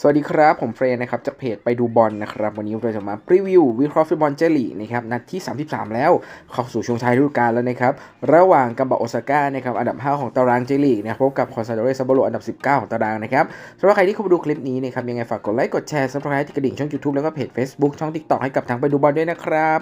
สวัสดีครับ ผมเฟรนนะครับ จากเพจไปดูบอลนะครับ วันนี้เราจะมาพรีวิววิเคราะห์ฟุตบอลเจลีนะครับ นัดที่ 33 แล้วเข้าสู่ช่วงท้ายฤดูกาลแล้วนะครับ ระหว่างกัมบะโอซาก้านะครับอันดับ 5 ของตารางเจลีกนะครับพบกับคอนซาโดเรซับโบโรอันดับ 19 ของตารางนะครับสำหรับใครที่เข้ามาดูคลิปนี้นะครับยังไงฝากกดไลค์กดแชร์ซับสไครต์กระดิ่งช่อง YouTube แล้วก็เพจ Facebook ช่อง TikTok ให้กับทางไปดูบอลด้วยนะครับ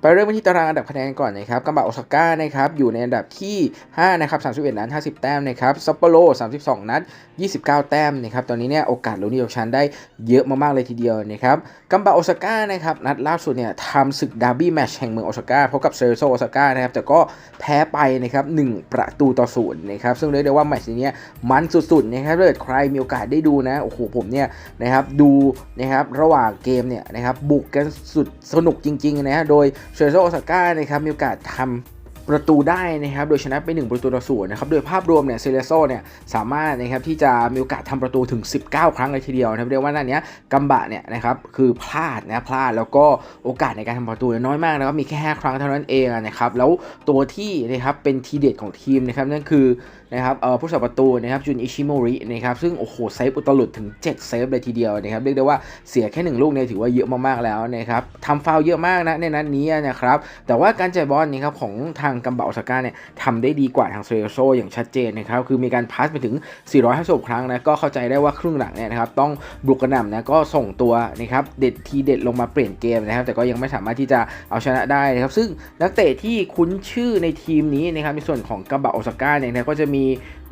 ไปเริ่มกันที่ตารางอันดับคะแนนก่อนนะครับกัมบะโอซาก้านะครับอยู่ในอันดับที่ 5 นะครับ 31 นัด 50 แต้มนะครับซัปโปโร 32 นัด 29 แต้มนะครับ ตอนนี้เนี่ยโอกาสลุ้นดีออกชั้นได้เยอะมาก ๆ เลยทีเดียวนะครับกัมบะโอซาก้านะครับ นัดล่าสุดเนี่ยทำศึกดาร์บี้แมตช์แห่งเมืองโอซาก้าพบกับเซโรโซโอซาก้านะครับ แต่ก็แพ้ไปนะครับ 1 ประตูต่อศูนย์นะครับ ซึ่งเรียกได้ว่าแมตช์นี้มันสุด ๆ นะครับถ้าเกิดใครมีโอกาสได้ดูนะ โอ้โห ผมเนี่ยนะครับ ดูนะครับ ระหว่างเกมเนี่ยนะครับ บุกกันสุดสนุกจริง ๆ นะฮะโดยเชโรโซโอซาก้านะครับมีโอกาสทำ ประตูได้นะครับ โดยชนะไป 1 ประตูต่อศูนย์นะครับ โดยภาพรวมเนี่ยเซเลโซเนี่ยสามารถนะครับที่จะมีโอกาสทำประตูถึง 19 ครั้งเลยทีเดียวนะครับเรียกว่านั่นเนี้ยกัมบะเนี่ยนะครับคือพลาดนะพลาดแล้วก็โอกาสในการทำประตูน้อยมากนะครับมีแค่ 5 ครั้งเท่านั้นเองนะครับแล้วตัวที่นะครับเป็นทีเด็ดของทีมนะครับนั่นคือนะครับเอ่อผู้สับประตูนะครับจุนอิชิโมรินะครับซึ่งโอ้โหเซฟอุตลุดถึง 7 เซฟเลยทีเดียวนะครับเรียกได้ว่าเสียแค่ 1 ลูกเนี่ยถือว่าเยอะมากๆแล้วนะครับทำฟาวเยอะมากนะในนัดนี้นะครับแต่ว่าการจ่ายบอลนะครับของทางกัมบะโอซาก้าเนี่ยทำได้ดีกว่าทางเซเรโซอย่างชัดเจนนะครับคือมีการพาสไปถึง 450 ครั้งนะก็เข้าใจได้ว่าครึ่งหลังเนี่ยนะครับต้องบุกกระหน่ำนะก็ส่งตัวนะครับเด็ดทีเด็ดลงมาเปลี่ยนเกมนะครับแต่ก็ยังไม่สามารถที่จะเอาชนะได้นะครับซึ่งนักเตะที่คุ้นชื่อในทีมนี้นะครับในส่วนของกัมบะโอซาก้าเนี่ยนะก็จะมี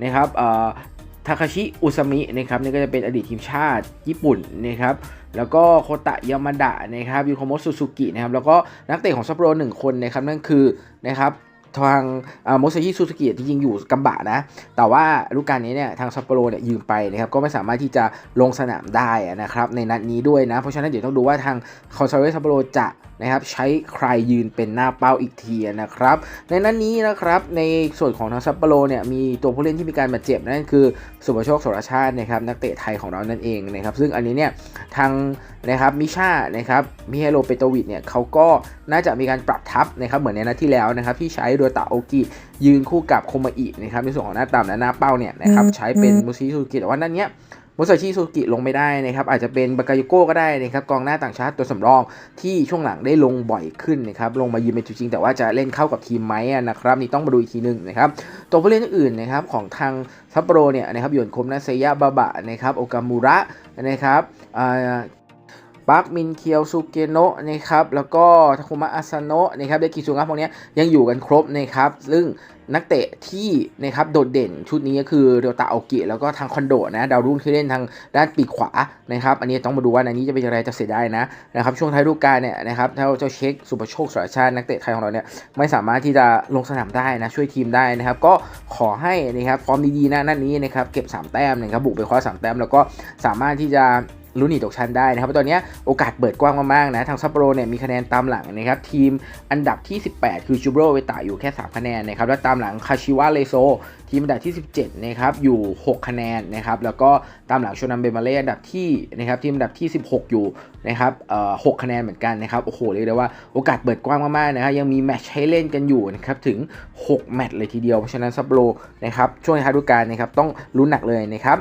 นะครับทาคาชิ อุซามิ นะครับนี่ก็จะเป็นอดีตทีมชาติญี่ปุ่นนะครับแล้วก็โคตะยามาดะนะครับยูโคโมะซูซูกินะครับแล้วก็นักเตะของซัปโปโรหนึ่งคนนะครับนั่นคือนะครับ ทางโมซาชิซูซูกิจริงๆอยู่กัมบะนะ แต่ว่าลูกการนี้เนี่ยทางซัปโปโรเนี่ยยืมไปนะครับก็ไม่สามารถที่จะลงสนามได้นะครับในนัดนี้ด้วยนะ เพราะฉะนั้นเดี๋ยวต้องดูว่าทางคอนซาเรซัปโปโรจะ นะครับใช้ใครยืนเป็นหน้าเป้าอีกทีนะครับ ในนั้นนี้นะครับในส่วนของทางซัปโปโรเนี่ยมีตัวผู้เล่นที่มีการบาดเจ็บนั่นคือสุภโชคสรชาตินะครับนักเตะไทยของเรานั่นเองนะครับซึ่งอันนี้เนี่ยทางนะครับมิชานะครับมิเฮโลเปโตวิดเนี่ยเขาก็น่าจะมีการปรับทับนะครับเหมือนในนัดที่แล้วนะครับที่ใช้โดยตาโอกิยืนคู่กับโคมาอินะครับในส่วนของหน้าต่ำและหน้าเป้าเนี่ยนะครับใช้เป็นมุชิซูกิแต่ว่านั่นเนี้ย มุซาชิซูกิลงไม่ได้นะครับอาจจะเป็นบากาโยโก้ก็ได้นะครับกองหน้าต่างชาติตัวสำรองที่ช่วงหลังได้ลงบ่อยขึ้นนะครับลงมายืนเป็นตัวจริง แต่ว่าจะเล่นเข้ากับทีมไหมนะครับนี่ต้องมาดูอีกทีหนึ่งนะครับตัวผู้เล่นอื่นนะครับของทางซัปโปโรเนี่ยนะครับหยวนคมนาเซยะบาบะนะครับโอกามูระนะครับ ปาร์คมินเคียวซูเกโนะนะครับแล้วก็ทาคุมะอาซาโนะนะครับเดกิซุงะพวกนี้ยังอยู่กันครบนะครับซึ่งนักเตะที่นะครับโดดเด่นชุดนี้ก็คือเรียวตาโอกิแล้วก็ทางคอนโดนะดาวรุ่งที่เล่นทางด้านปีกขวานะครับอันนี้ต้องมาดูว่าในนี้จะเป็นอย่างไรจะเสียได้นะนะครับช่วงท้ายฤดูกาลเนี่ยนะครับถ้าเจ้าเช็คสุปโชคสารชาตินักเตะไทยของเราเนี่ยไม่สามารถที่จะลงสนามได้นะช่วยทีมได้นะครับก็ขอให้นะครับฟอร์มดีๆนะนัดนี้นะครับเก็บ 3 แต้มนะครับบุกไปคว้า3แต้มแล้วก็สามารถที่จะ ลุ้นหนีตกชั้นได้นะครับเพราะตอนนี้โอกาสเปิดกว้างมากๆนะทางซัปโปโรเนี่ยมีคะแนนตามหลังนะครับทีมอันดับที่ 18 คือจูโบรเวตาอยู่แค่ 3 คะแนนนะครับแล้วตามหลังคาชิวะเลโซทีมอันดับที่ 17นะครับอยู่ 6 คะแนนนะครับแล้วก็ตามหลังชนัมเบมาเล่อันดับที่นะครับทีมอันดับที่ 16 อยู่นะครับเอ่อ6คะแนนเหมือนกันนะครับโอ้โหเรียกได้ว่าโอกาสเปิดกว้างมากๆนะครับยังมีแมตช์ให้เล่นกันอยู่นะครับถึง 6 แมตช์เลยทีเดียวเพราะฉะนั้นซัปโปโรนะครับช่วงท้ายฤดูกาลนะครับต้องลุ้นหนักเลยนะครับ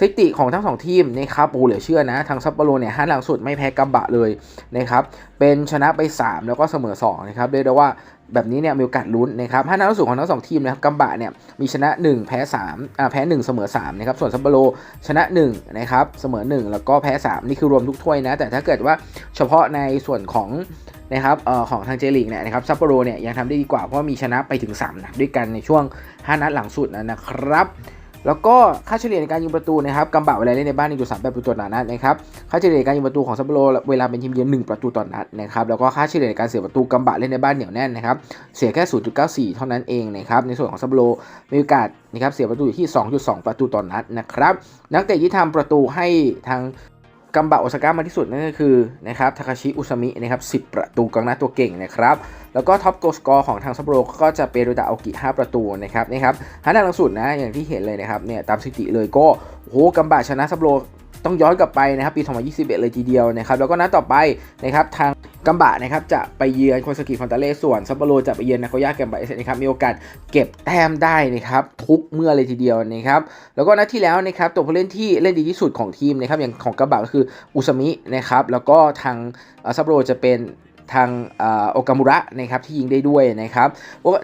สถิติของทั้งสองทีมนะครับโอ้เหลือเชื่อนะ ทางซัปโปโรเนี่ยห้าหลังสุดไม่แพ้กัมบะเลยนะครับ เป็นชนะไป 3 แล้วก็เสมอ2นะครับเรียกได้ว่าแบบนี้เนี่ยมีโอกาสลุ้นนะครับห้าหลังสุดของทั้งสองทีมนะครับกัมบะเนี่ยมีชนะ 1 แพ้3อ่าแพ้ 1 เสมอ3นะครับส่วนซัปโปโรชนะ1นะครับเสมอ 1 แล้วก็แพ้ 3 นี่คือรวมทุกถ้วยนะแต่ถ้าเกิดว่าเฉพาะในส่วนของนะครับเอ่อของทางเจลีกเนี่ยนะครับซัปโปโรเนี่ยยังทำได้ดีกว่าเพราะมีชนะไปถึง 3 นัดด้วยกันในช่วง 5 นัดหลังสุดนะครับ แล้วก็ค่าเฉลี่ยในการยิงประตูนะครับกำบะเวลาเล่นในบ้าน1.3ประตูต่อนัดนะครับค่าเฉลี่ยการยิงประตูของซัปโปโรเวลาเป็นทีมเยือนหนึ่งประตูต่อนัดนะครับแล้วก็ค่าเฉลี่ยในการเสียประตูกำบะเล่นในบ้านเหนียวแน่นนะครับเสียแค่ 0.94 เท่านั้นเองนะครับในส่วนของซัปโปโรมีโอกาสนะครับเสียประตูอยู่ที่ 2.2 ประตูต่อนัดนะครับนักเตะที่ทำประตูให้ทาง กัมบะโอซาก้ามาที่สุดนั่นก็คือนะครับทาคาชิอุซามินะครับ10 ประตูกองหน้าตัวเก่งนะครับแล้วก็ท็อปโกสกอร์ของทางซัปโปโรก็จะเป็นโดตาอากิ5ประตูนะครับนะครับฮันนัดหลังสุดนะอย่างที่เห็นเลยนะครับเนี่ยตามสถิติเลยก็โอ้โหกัมบะชนะซัปโปโรต้องย้อนกลับไปนะครับปี 2021 เลยทีเดียวนะครับแล้วก็นัดต่อไปนะครับทาง กัมบะนะครับจะไปเยือนโคซากิฟอนตาเล่ส่วนซัปโปโรจะไปเยือนนาโกย่าแกมบะเอสนะครับมีโอกาสเก็บแต้มได้นะครับทุกเมื่อเลยทีเดียวนะครับแล้วก็นัดที่แล้วนะครับตัวผู้เล่นที่เล่นดีที่สุดของทีมนะครับอย่างของกัมบะก็คืออุซามินะครับแล้วก็ทางซัปโปโรจะเป็นทางโอกามุระนะครับที่ยิงได้ด้วยนะครับ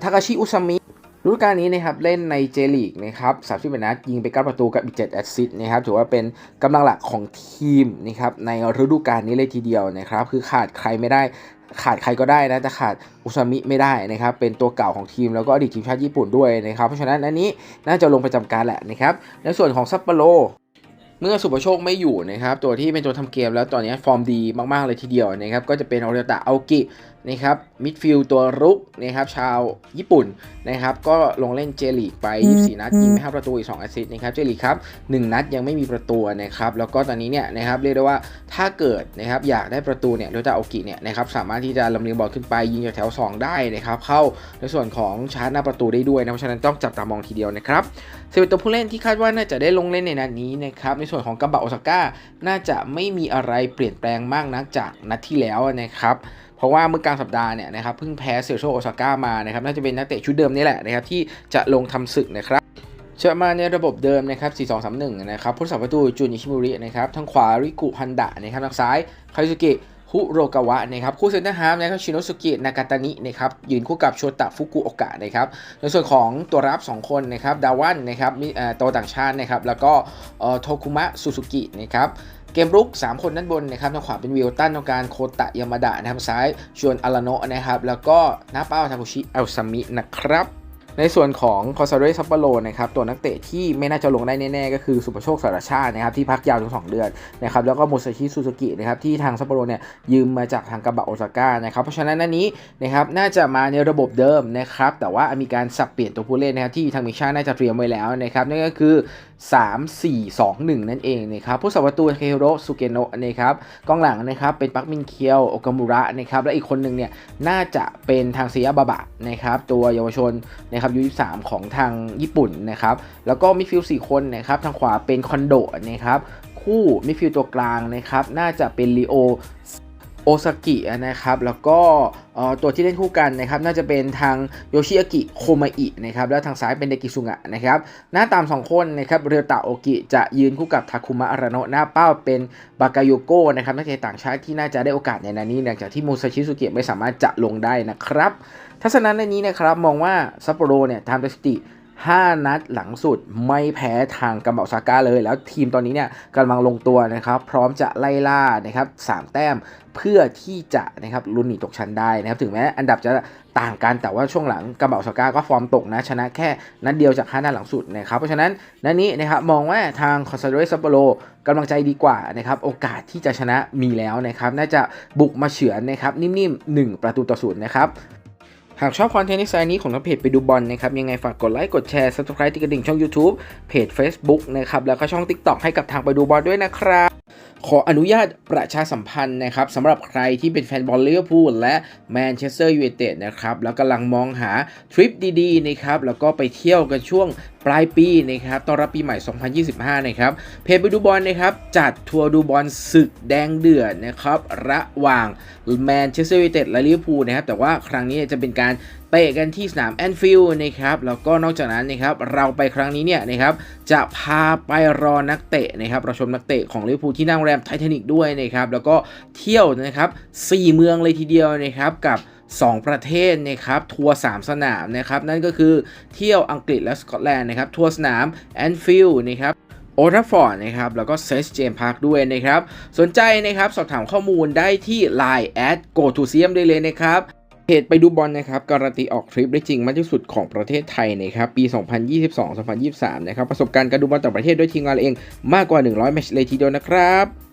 ทากาชิอุซามิ ฤดูกาลนี้นะครับเล่นในเจลีกนะครับ30นัดยิงไป9ประตูกับอีก7แอสซิสต์นะครับถือว่าเป็นกำลังหลักของทีมนะครับในฤดูกาลนี้เลยทีเดียวนะครับคือขาดใครไม่ได้ขาดใครก็ได้นะแต่ขาดอุซามิไม่ได้นะครับเป็นตัวเก่าของทีมแล้วก็อดีตทีมชาติญี่ปุ่นด้วยนะครับเพราะฉะนั้นอันนี้น่าจะลงประจำการแหละนะครับในส่วนของซัปโปโรเมื่อสุปโชคไม่อยู่นะครับตัวที่เป็นตัวทำเกมแล้วตอนนี้ฟอร์มดีมากๆเลยทีเดียวนะครับก็จะเป็นออเรตะอากิ นะครับมิดฟิลด์ตัวรุกนะครับชาวญี่ปุ่นนะครับก็ลงเล่นเจลีกไป 24 นัดยิงไป5ประตูอีก2แอสซิสต์นะครับเจลีกครับ 1 นัดยังไม่มีประตูนะครับแล้วก็ตอนนี้เนี่ยนะครับเรียกได้ว่าถ้าเกิดนะครับอยากได้ประตูเนี่ยโรตาโอกิเนี่ยนะครับสามารถที่จะลำเลียงบอลขึ้นไปยิงจากแถว 2 ได้นะครับเข้าในส่วนของชาร์จหน้าประตูได้ด้วยนะเพราะฉะนั้นต้องจับตามองทีเดียวนะครับเซเปตัวผู้เล่นที่คาดว่าน่าจะได้ลงเล่นในนัดนี้นะครับในส่วนของกัมบะโอซาก้าน่าจะไม่มีอะไรเปลี่ยนแปลงมากนักจากนัดที่แล้วนะครับ เพราะว่าเมื่อกลางสัปดาห์เนี่ยนะครับเพิ่งแพ้เซโชโอซาก้ามานะครับน่าจะเป็นนักเตะชุดเดิมนี่แหละนะครับที่จะลงทำศึกนะครับจะมาในระบบเดิมนะครับ 4-2-3-1 นะครับผู้สับประตูจุนอิชิมุรินะครับ ทางขวาริกุฮันดะนะครับ ทางซ้ายคายุสุกิ ฮุโรกาวะนะครับคู่เซนเตอร์ฮาร์ฟนะครับชิโนสุกินากาตานินะครับยืนคู่กับโชตะฟุกุโอกะนะครับในส่วนของตัวรับ 2 คนนะครับดาวันนะครับมีตัวต่างชาตินะครับแล้วก็โทคุมะซูซูกินะครับเกมรุก 3 คนด้านบนนะครับทางขวาเป็นวิลตันตรงกลางโคตะยามาดะนะครับซ้ายชวนอาราโนะนะครับแล้วก็หน้าเป้าทาคุชิเอลซามินะครับ ในส่วนของคอสซาเรซัปโปโรนะครับตัวนักเตะที่ไม่น่าจะลงได้แน่ๆ ก็คือสุปโชคสารชาตินะครับที่พักยาวถึง 2 เดือนนะครับแล้วก็โมซาชิซูซูกินะครับที่ทางซัปโปโรเนี่ยยืมมาจากทางกระบะโอซาก้านะครับเพราะฉะนั้นนันนี้นะครับน่าจะมาในระบบเดิมนะครับแต่ว่ามีการสับเปลี่ยนตัวผู้เล่นนะครับที่ทางมิชาน่าจะเตรียมไว้แล้วนะครับนั่นก็คือ3 4 2 1 นั่นเองนะครับผู้สับประตูเคฮิโรสุเกโนะนะครับกองหลังนะครับเป็นปักมินเคียวโอกามุระนะครับและอีกคนหนึ่งเนี่ยน่าจะเป็นทางเซียบาบะนะครับตัวเยาวชนนะครับยู23ของทางญี่ปุ่นนะครับแล้วก็มิดฟิลด์4คนนะครับทางขวาเป็นคอนโดนะครับคู่มิดฟิลด์ตัวกลางนะครับน่าจะเป็นลีโอ โอซากินะครับแล้วก็ตัวที่เล่นคู่กันนะครับน่าจะเป็นทางโยชิอากิโคมาอินะครับแล้วทางซ้ายเป็นเดกิซุงะนะครับหน้าตาม 2 คนนะครับเรียวตะโอกิจะยืนคู่กับทาคุมะอาราโนะหน้าเป้าเป็นบากาโยโกะนะครับนักเตะต่างชาติที่น่าจะได้โอกาสในนันนี้หลังจากที่มูซาชิสุเกะไม่สามารถจะลงได้นะครับทัศนะในนี้นะครับมองว่าซัปโปโรเนี่ยทำสถิติ 5 นัดหลังสุดไม่แพ้ทางกัมบาซาก้าเลย แล้วทีมตอนนี้เนี่ยกำลังลงตัวนะครับ พร้อมจะไล่ล่านะครับ3แต้มเพื่อที่จะนะครับลุ้นหนีตกชั้นได้นะครับ ถึงแม้อันดับจะต่างกันแต่ว่าช่วงหลังกัมบาซาก้าก็ฟอร์มตกนะ ชนะแค่นัดเดียวจาก5นัดหลังสุดนะครับ เพราะฉะนั้นนัดนี้นะครับมองว่าทางคอนซาโดเรซัปโปโรกำลังใจดีกว่านะครับโอกาสที่จะชนะมีแล้วนะครับ น่าจะบุกมาเฉือนนะครับนิ่มๆ1 ประตูต่อศูนย์นะครับ หากชอบคอนเทนต์ในสายนี้ของทางเพจไปดูบอลนะครับ ยังไงฝากกดไลค์กดแชร์ subscribe ติดกระดิ่งช่อง YouTube เพจ Facebook นะครับ แล้วก็ช่อง TikTok ให้กับทางไปดูบอลด้วยนะครับ ขออนุญาตประชาสัมพันธ์นะครับสำหรับใครที่เป็นแฟนบอลลิเวอร์พูลและแมนเชสเตอร์ยูไนเต็ดนะครับแล้วกำลังมองหาทริปดีๆนะครับแล้วก็ไปเที่ยวกันช่วงปลายปีนะครับต้อนรับปีใหม่ 2025 นะครับ เพจไปดูบอลนะครับ จัดทัวร์ดูบอลศึกแดงเดือดนะครับ ระหว่างแมนเชสเตอร์ยูไนเต็ดและลิเวอร์พูลนะครับ แต่ว่าครั้งนี้จะเป็นการเตะกันที่สนามแอนฟิลด์นะครับแล้วก็นอกจากนั้นนะครับเราไปครั้งนี้เนี่ยนะครับจะพาไปรอนักเตะนะครับเราชมนักเตะของลิเวอร์พูลที่นั่งแรมไททานิกด้วยนะครับแล้วก็เที่ยวนะครับ4เมืองเลยทีเดียวนะครับกับ2 ประเทศนะครับทัวร์3สนามนะครับนั่นก็คือเที่ยวอังกฤษและสกอตแลนด์นะครับทัวร์สนามแอนฟิลด์นะครับโอทัฟฟอร์ดนะครับแล้วก็เซสเจมพาร์คด้วยนะครับ สนใจนะครับ สอบถามข้อมูลได้ที่ Line แอด go to เซียมได้เลยนะครับ เพจไปดูบอลนะครับการันตีออกทริปได้จริงมากที่สุดของประเทศไทยนะครับปี 2022-2023 นะครับประสบการณ์การดูบอลต่างประเทศด้วยทีมงานเองมากกว่า 100 แมตช์เลยทีเดียวนะครับ